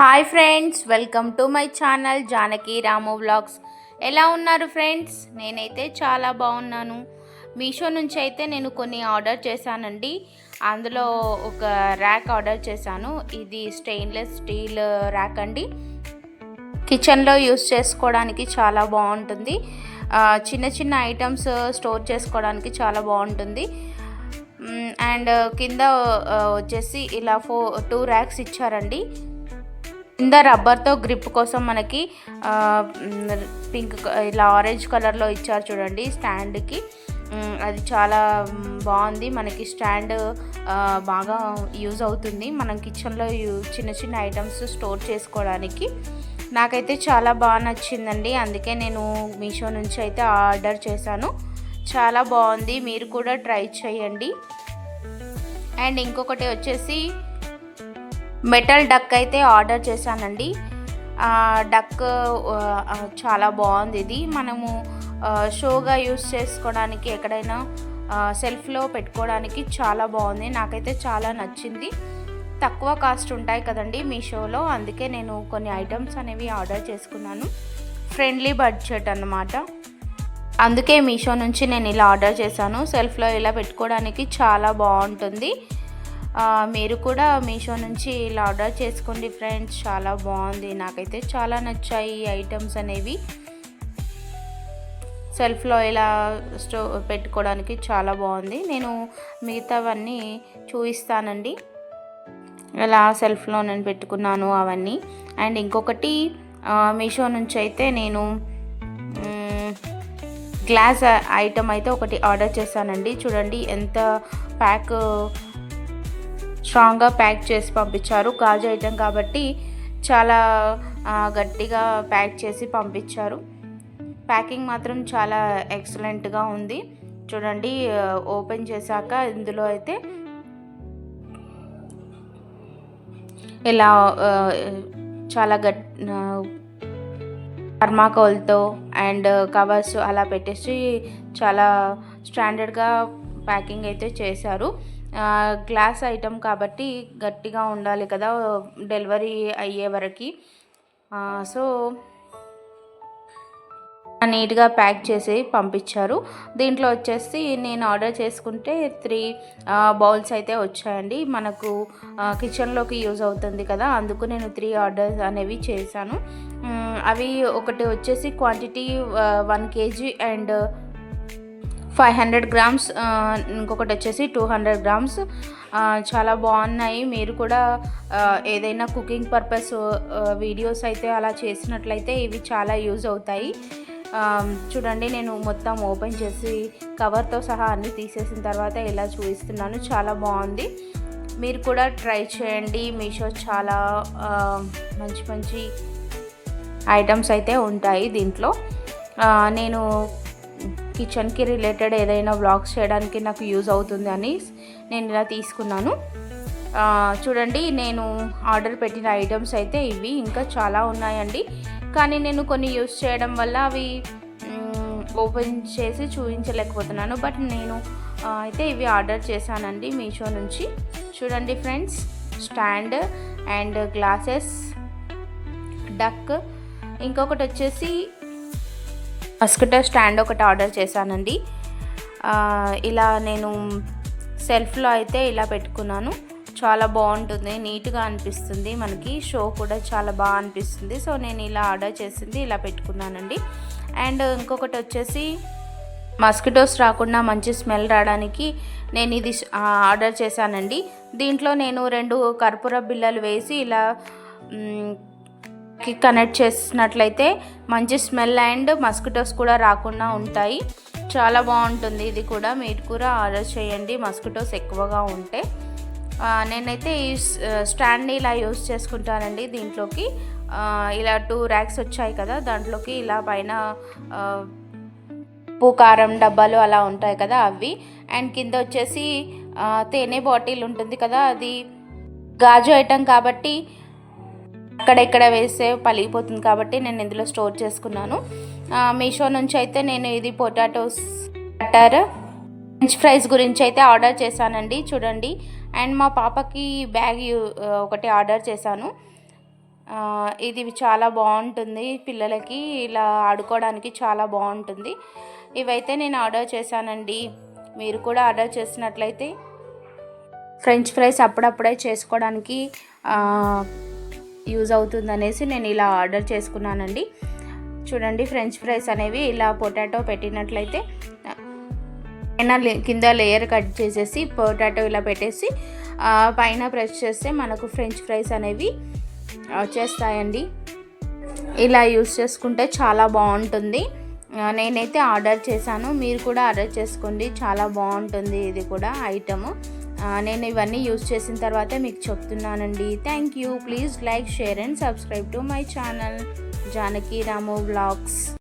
Hi friends welcome to my channel Janaki Ramu vlogs. ఎలా ఉన్నారు friends? నేనైతే చాలా బాగున్నాను. మీషో నుంచి అయితే నేను కొన్ని ఆర్డర్ చేశానండి. అందులో ఒక ర్యాక్ ఆర్డర్ చేశాను. ఇది స్టెయిన్లెస్ స్టీల్ ర్యాక్ అండి. కిచెన్లో యూస్ చేసుకోవడానికి చాలా బాగుంటుంది. చిన్న చిన్న ఐటమ్స్ స్టోర్ చేసుకోవడానికి చాలా బాగుంటుంది. అండ్ కింద వచ్చేసి ఇలా ఫో టూ ర్యాక్స్ ఇచ్చారండి. కింద రబ్బర్తో గ్రిప్ కోసం మనకి పింక్ ఇలా ఆరెంజ్ కలర్లో ఇచ్చారు చూడండి స్టాండ్కి. అది చాలా బాగుంది. మనకి స్టాండ్ బాగా యూజ్ అవుతుంది. మనం కిచెన్లో యూ- చిన్న చిన్న ఐటమ్స్ స్టోర్ చేసుకోవడానికి. నాకైతే చాలా బాగా నచ్చిందండి. అందుకే నేను మీషో నుంచి అయితే ఆర్డర్ చేశాను. చాలా బాగుంది. మీరు కూడా ట్రై చేయండి. అండ్ ఇంకొకటి వచ్చేసి మెటల్ డక్ అయితే ఆర్డర్ చేశానండి. డక్ చాలా బాగుంది ఇది. మనము షోగా యూస్ చేసుకోవడానికి ఎక్కడైనా సెల్ఫ్లో పెట్టుకోవడానికి చాలా బాగుంది. నాకైతే చాలా నచ్చింది. తక్కువ కాస్ట్ ఉంటాయి కదండి మీ షోలో. అందుకే నేను కొన్ని ఐటమ్స్ అనేవి ఆర్డర్ చేసుకున్నాను. ఫ్రెండ్లీ బడ్జెట్ అన్నమాట. అందుకే మీషో నుంచి నేను ఇలా ఆర్డర్ చేశాను. సెల్ఫ్లో ఇలా పెట్టుకోవడానికి చాలా బాగుంటుంది. మీరు కూడా మీషో నుంచి ఇలా ఆర్డర్ చేసుకోండి ఫ్రెండ్స్. చాలా బాగుంది. నాకైతే చాలా నచ్చాయి ఈ ఐటమ్స్ అనేవి. సెల్ఫ్లో ఇలా స్టో పెట్టుకోవడానికి చాలా బాగుంది. నేను మిగతావన్నీ చూపిస్తానండి. ఇలా సెల్ఫ్లో నేను పెట్టుకున్నాను అవన్నీ. అండ్ ఇంకొకటి మీషో నుంచి అయితే నేను గ్లాస్ ఐటమ్ అయితే ఒకటి ఆర్డర్ చేశానండి. చూడండి ఎంత ప్యాక్ స్ట్రాంగ్గా ప్యాక్ చేసి పంపించారు. గాజు ఐటమ్ కాబట్టి చాలా గట్టిగా ప్యాక్ చేసి పంపించారు. ప్యాకింగ్ మాత్రం చాలా ఎక్సలెంట్గా ఉంది. చూడండి ఓపెన్ చేశాక ఇందులో అయితే ఇలా చాలా గట్ థర్మాకోల్తో అండ్ కవర్స్ అలా పెట్టేసి చాలా స్టాండర్డ్గా ప్యాకింగ్ అయితే చేశారు. గ్లాస్ ఐటెం కాబట్టి గట్టిగా ఉండాలి కదా డెలివరీ అయ్యే వరకు. సో నీట్గా ప్యాక్ చేసి పంపించారు. దీంట్లో వచ్చేసి నేను ఆర్డర్ చేసుకుంటే త్రీ బౌల్స్ అయితే వచ్చాయండి. మనకు కిచెన్లోకి యూజ్ అవుతుంది కదా అందుకు నేను త్రీ ఆర్డర్స్ అనేవి చేశాను. అవి ఒకటి వచ్చేసి quantity one KG and five hundred grams ఇంకొకటి వచ్చేసి టూ హండ్రెడ్ గ్రామ్స్. చాలా బాగున్నాయి. మీరు కూడా ఏదైనా కుకింగ్ పర్పస్ వీడియోస్ అయితే అలా చేసినట్లయితే ఇవి చాలా యూజ్ అవుతాయి. చూడండి నేను మొత్తం ఓపెన్ చేసి కవర్తో సహా అన్నీ తీసేసిన తర్వాత ఇలా చూపిస్తున్నాను. చాలా బాగుంది. మీరు కూడా ట్రై చేయండి. మీషో చాలా మంచి మంచి ఐటమ్స్ అయితే ఉంటాయి దీంట్లో. నేను కిచెన్కి రిలేటెడ్ ఏదైనా వ్లాగ్స్ చేయడానికి నాకు యూజ్ అవుతుంది అని నేను ఇలా తీసుకున్నాను. చూడండి నేను ఆర్డర్ పెట్టిన ఐటమ్స్ అయితే ఇవి ఇంకా చాలా ఉన్నాయండి. కానీ నేను కొన్ని యూస్ చేయడం వల్ల అవి ఓపెన్ చేసి చూపించలేకపోతున్నాను. బట్ నేను అయితే ఇవి ఆర్డర్ చేశానండి మీషో నుంచి. చూడండి friends stand and glasses duck ఇంకొకటి వచ్చేసి మస్కిటో స్టాండ్ ఒకటి ఆర్డర్ చేశానండి. ఇలా నేను సెల్ఫ్లో అయితే ఇలా పెట్టుకున్నాను. చాలా బాగుంటుంది నీట్గా అనిపిస్తుంది. మనకి షో కూడా చాలా బాగా అనిపిస్తుంది. సో నేను ఇలా ఆర్డర్ చేసింది ఇలా పెట్టుకున్నానండి. అండ్ ఇంకొకటి వచ్చేసి మస్కిటోస్ రాకుండా మంచి స్మెల్ రావడానికి నేను ఇది ఆర్డర్ చేశానండి. దీంట్లో నేను రెండు కర్పూర బిళ్ళలు వేసి ఇలా కి కనెక్ట్ చేసినట్లయితే మంచి స్మెల్ అండ్ మస్కిటోస్ కూడా రాకుండా ఉంటాయి. చాలా బాగుంటుంది ఇది కూడా. మీరు కూడా ఆర్డర్ చేయండి. మస్కిటోస్ ఎక్కువగా ఉంటే. నేనైతే ఈ స్టాండ్ని ఇలా యూస్ చేసుకుంటానండి దీంట్లోకి. ఇలా టూ ర్యాక్స్ వచ్చాయి కదా. దాంట్లోకి ఇలా పైన ఆ, ఉప్పు కారం డబ్బాలు అలా ఉంటాయి కదా అవి. అండ్ కింద వచ్చేసి తేనె బాటిల్ ఉంటుంది కదా. అది గాజు ఐటమ్ కాబట్టి అక్కడెక్కడ వేస్తే పలిగిపోతుంది కాబట్టి నేను ఇందులో స్టోర్ చేసుకున్నాను. మీషో నుంచి అయితే నేను ఇది పొటాటోస్ బటర్ ఫ్రెంచ్ ఫ్రైస్ గురించి అయితే ఆర్డర్ చేశానండి చూడండి. అండ్ మా పాపకి బ్యాగ్ ఒకటి ఆర్డర్ చేశాను. ఇది చాలా బాగుంటుంది పిల్లలకి ఇలా ఆడుకోవడానికి చాలా బాగుంటుంది. ఇవైతే నేను ఆర్డర్ చేశానండి. మీరు కూడా ఆర్డర్ చేసినట్లయితే ఫ్రెంచ్ ఫ్రైస్ అప్పుడప్పుడే చేసుకోవడానికి యూజ్ అవుతుంది అనేసి నేను ఇలా ఆర్డర్ చేసుకున్నానండి. చూడండి ఫ్రెంచ్ ఫ్రైస్ అనేవి ఇలా పొటాటో పెట్టినట్లయితే పైన లే- కింద లేయర్ కట్ చేసేసి పొటాటో ఇలా పెట్టేసి పైన ప్రెస్ చేస్తే మనకు ఫ్రెంచ్ ఫ్రైస్ అనేవి వచ్చేస్తాయండి. ఇలా యూస్ చేసుకుంటే చాలా బాగుంటుంది. నేనైతే ఆర్డర్ చేశాను. మీరు కూడా ఆర్డర్ చేసుకోండి. చాలా బాగుంటుంది ఇది కూడా ఐటము. నేను ఇవన్నీ యూజ్ చేసిన తర్వాత మీకు చెప్తున్నానండి. Thank you please like share and subscribe to my channel Janaki Ramu blogs